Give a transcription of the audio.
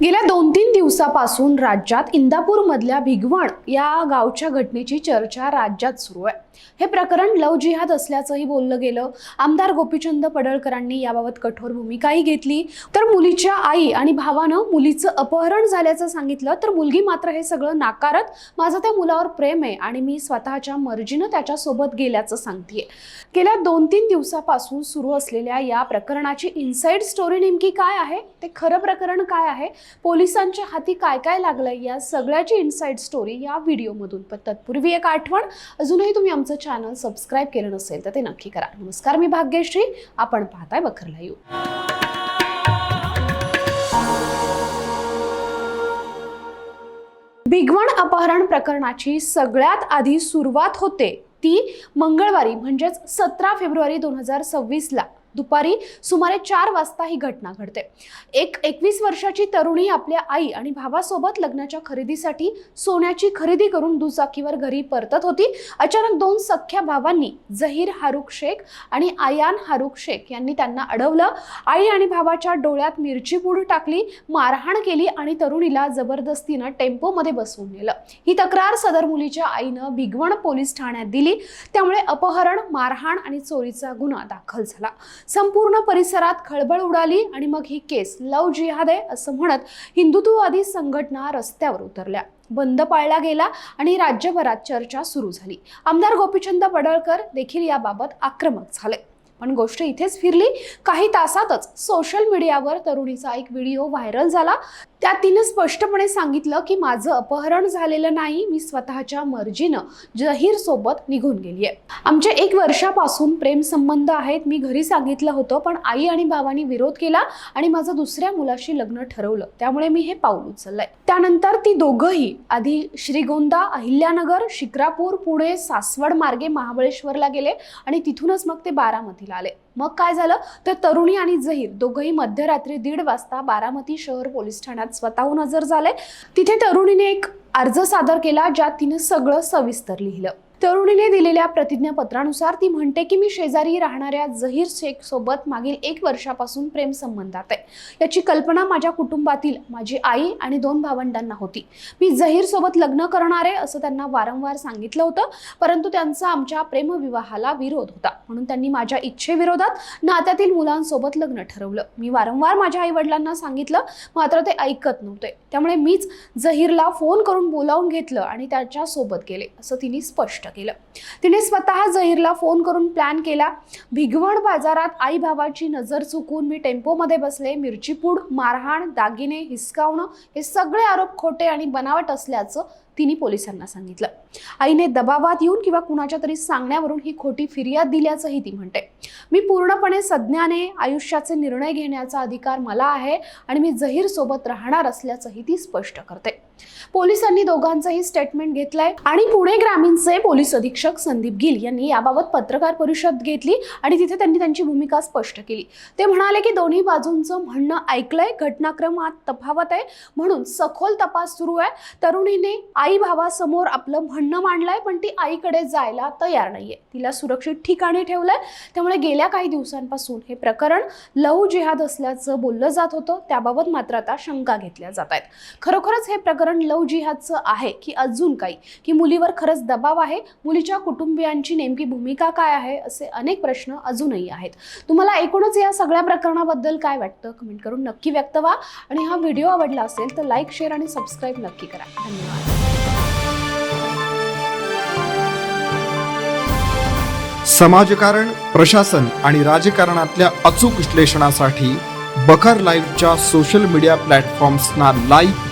गेल्या दोन तीन दिवसापासून राज्यात इंदापूरमधल्या भिगवण या गावच्या घटनेची चर्चा राज्यात सुरू आहे. हे प्रकरण लव जिहाद असल्याचंही बोललं गेलं. आमदार गोपीचंद पडळकरांनी याबाबत कठोर भूमिकाही घेतली. तर मुलीच्या आई आणि भावानं मुलीचं अपहरण झाल्याचं सांगितलं. तर मुलगी मात्र हे सगळं नाकारत माझं त्या मुलावर प्रेम आहे आणि मी स्वतःच्या मर्जीनं त्याच्यासोबत गेल्याचं सांगतेय. गेल्या दोन तीन दिवसापासून सुरू असलेल्या या प्रकरणाची इनसाइड स्टोरी नेमकी काय आहे? ते खरं प्रकरण काय आहे? पोलिसांच्या हाती काय काय लागलंय या सगळ्याची इनसाईड स्टोरी या व्हिडिओमधून पण तत्पूर्वी एक आठवण अजूनही तुम्ही आमचं चॅनल सबस्क्राईब केलं नसेल तर ते नक्की करा. नमस्कार मी भाग्यश्री. आपण पाहताय बखरला येऊ. भिगवण अपहरण प्रकरणाची सगळ्यात आधी सुरुवात होते ती मंगळवारी म्हणजेच सतरा फेब्रुवारी दोन हजार सव्वीसला. दुपारी सुमारे चार वाजता ही घटना घडते. एक एकवीस वर्षाची तरुणी आपल्या आई आणि भावासोबत लग्नाच्या खरेदीसाठी सोन्याची खरेदी करून दुचाकीवर घरी परतत होती. अचानक दोन सख्या भावांनी जहीर हारुख शेख आणि आयान हारुख शेख यांनी त्यांना अडवलं. आई आणि भावाच्या डोळ्यात मिरची पूड टाकली मारहाण केली आणि तरुणीला जबरदस्तीनं टेम्पोमध्ये बसवून नेलं. ही तक्रार सदर मुलीच्या आईनं भिगवण पोलीस ठाण्यात दिली. त्यामुळे अपहरण मारहाण आणि चोरीचा गुन्हा दाखल झाला. संपूर्ण परिसरात खळबळ उडाली आणि मग ही केस लव जिहाद आहे असं म्हणत हिंदुत्ववादी संघटना रस्त्यावर उतरल्या. बंद पाळला गेला आणि राज्यभरात चर्चा सुरू झाली. आमदार गोपीचंद पडळकर देखील याबाबत आक्रमक झाले. पण गोष्ट इथेच फिरली. काही तासातच सोशल मीडियावर तरुणीचा एक व्हिडिओ व्हायरल झाला. त्या तिनं स्पष्टपणे सांगितलं की माझं अपहरण झालेलं नाही मी स्वतःच्या मर्जीनं जहीर सोबत निघून गेली आहे आमचे एक वर्षापासून प्रेम संबंध आहेत मी घरी सांगितलं होतं पण आई आणि बाबांनी विरोध केला आणि माझं दुसऱ्या मुलाशी लग्न ठरवलं. त्यामुळे मी हे पाऊल उचललंय. त्यानंतर ती दोघंही आधी श्रीगोंदा अहिल्यानगर शिक्रापूर पुणे सासवड मार्गे महाबळेश्वरला गेले आणि तिथूनच मग ते बारामतीला आले. मग काय झालं? तर तरुणी आणि जहीर दोघंही मध्यरात्री दीड वाजता बारामती शहर पोलीस ठाण्यात स्वतःहून हजर झाले. तिथे तरुणीने एक अर्ज सादर केला ज्यात तिने सगळं सविस्तर लिहिलं. तरुणीने दिलेल्या प्रतिज्ञापत्रानुसार ती म्हणते की मी शेजारी राहणाऱ्या जहीर शेख सोबत मागील एक वर्षापासून प्रेमसंबंधात आहे. याची कल्पना माझ्या कुटुंबातील माझी आई आणि दोन भावंडांना होती. मी जहीर सोबत लग्न करणार आहे असं त्यांना वारंवार सांगितलं होतं. परंतु त्यांचा आमच्या प्रेमविवाहाला विरोध होता. म्हणून त्यांनी माझ्या इच्छेविरोधात नात्यातील मुलांसोबत लग्न ठरवलं. मी वारंवार माझ्या आई वडिलांना सांगितलं मात्र ते ऐकत नव्हते. त्यामुळे मीच जहीरला फोन करून बोलावून घेतलं आणि त्याच्या सोबत गेले असं तिने स्पष्ट केलं. तिने स्वतः जहीरला फोन करून प्लॅन केला. भिगवण बाजारात आई भावाची नजर चुकून मी टेम्पोमध्ये बसले. मिरचीपूड मारहाण दागिने हिसकावणं हे सगळे आरोप खोटे आणि बनावट असल्याचं तिने पोलिसांना सांगितलं. आईने दबावात येऊन किंवा कुणाच्या तरी सांगण्यावरून ही खोटी फिर्याद दिल्याचंही ती म्हणते. मी पूर्णपणे सज्ञाने आयुष्याचे निर्णय घेण्याचा अधिकार मला आहे आणि मी जहीर सोबत राहणार असल्याचंही ती स्पष्ट करते. पोलिसांनी दोघांचंही स्टेटमेंट घेतलंय. आणि पुणे ग्रामीणचे पोलीस अधीक्षक संदीप गिल यांनी याबाबत पत्रकार परिषद घेतली आणि तिथे त्यांनी त्यांची भूमिका स्पष्ट केली. ते म्हणाले की दोन्ही बाजूंचं म्हणणं ऐकलंय घटनाक्रमात तफावत आहे म्हणून सखोल तपास सुरू आहे. तरुणीने आई भावासमोर आपलं म्हणणं मांडलंय पण ती आईकडे जायला तयार नाहीये. तिला सुरक्षित ठिकाणी ठेवलंय. त्यामुळे गेल्या काही दिवसांपासून हे प्रकरण लहू जिहाद असल्याचं बोललं जात होतं. त्याबाबत मात्र आता शंका घेतल्या जात आहेत. खरोखरच हे प्रकरण लव जिहादचं आहे की अजून काही? की मुलीवर खरंच दबाव आहे? मुलीच्या कुटुंबियांची नेमकी भूमिका काय आहे? असे अनेक प्रश्न अजूनही आहेत. तुम्हाला एकूणच या सगळ्या प्रकरणाबद्दल काय वाटतं? कमेंट करून नक्की व्यक्त व्हा. आणि हा व्हिडिओ आवडला असेल तर लाईक शेअर आणि सबस्क्राईब नक्की करा. धन्यवाद. समाजकारण प्रशासन आणि राजकारणातल्या अचूक विश्लेषणासाठी बखर लाईव्हच्या सोशल मीडिया प्लॅटफॉर्म्सना लाईक